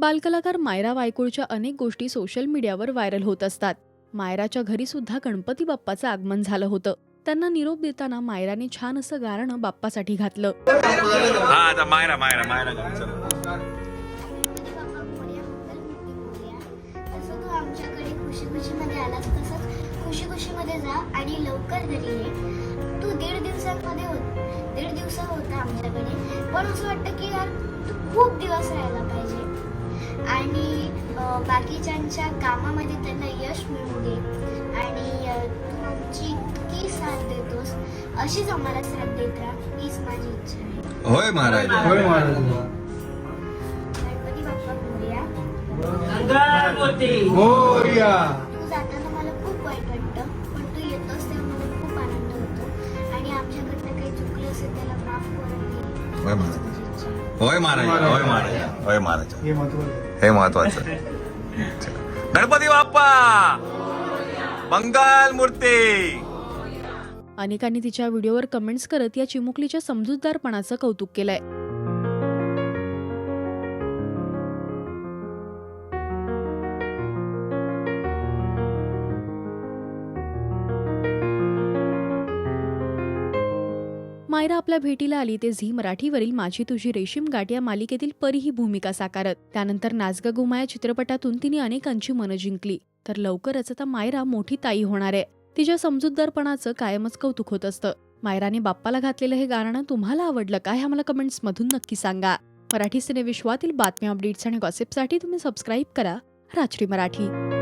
बालकलाकार मायरा वायकुळच्या अनेक गोष्टी सोशल मीडियावर व्हायरल होत असतात. मायराच्या घरी सुद्धा गणपती बाप्पाचं आगमन झालं होतं. त्यांना निरोप देताना मायराने छान असं गाणं बाप्पासाठी घातलं. हा खुशी खुशीमध्ये जा आणि लवकर घरी ये. तू दीड दिवसांमध्ये होत दीड दिवस होता आमच्याकडे. पण असं वाटतं की यार तू खूप दिवस पाहिजे आणि बाकीच्यांच्या कामामध्ये त्यांना यश मिळू दे. आणि तू आमची इतकी साथ देतोस अशीच आम्हाला साथ देत राहा हीच माझी इच्छा आहे. होय महाराज. होय महाराज. गणपती बाप्पा मोरया मोरया तू जाताना मला खूप वाईट वाटतं पण तू येतोस तेव्हा मला खूप आनंद होतो. आणि आमच्याकडनं काही चुकलं असेल त्याला माफ करून दे. होय महाराज. होय महाराज होय महाराज. होय महाराज. हे महत्वाचं हे महत्वाचं गणपती बाप्पा! मंगल मूर्ती! अनेकांनी तिच्या व्हिडिओवर कमेंट्स करत या चिमुकलीच्या समजूतदारपणाचं कौतुक केलंय. मायरा आपल्या भेटीला आली ते झी मराठीवरील माझी तुझी रेशीम गाठ या मालिकेतील परी ही भूमिका साकारत. त्यानंतर नाचगा गुमा या चित्रपटातून तिने अनेकांची मनं जिंकली. तर लवकरच आता मायरा मोठी ताई होणार आहे. तिच्या समजूतदारपणाचं कायमच कौतुक होत असतं. मायराने बाप्पाला घातलेलं हे गाणं तुम्हाला आवडलं का हे आम्हाला कमेंट्स मधून नक्की सांगा. मराठी सिनेविश्वातील बातम्या अपडेट्स आणि गॉसिपसाठी तुम्ही सबस्क्राईब करा. रात्री मराठी.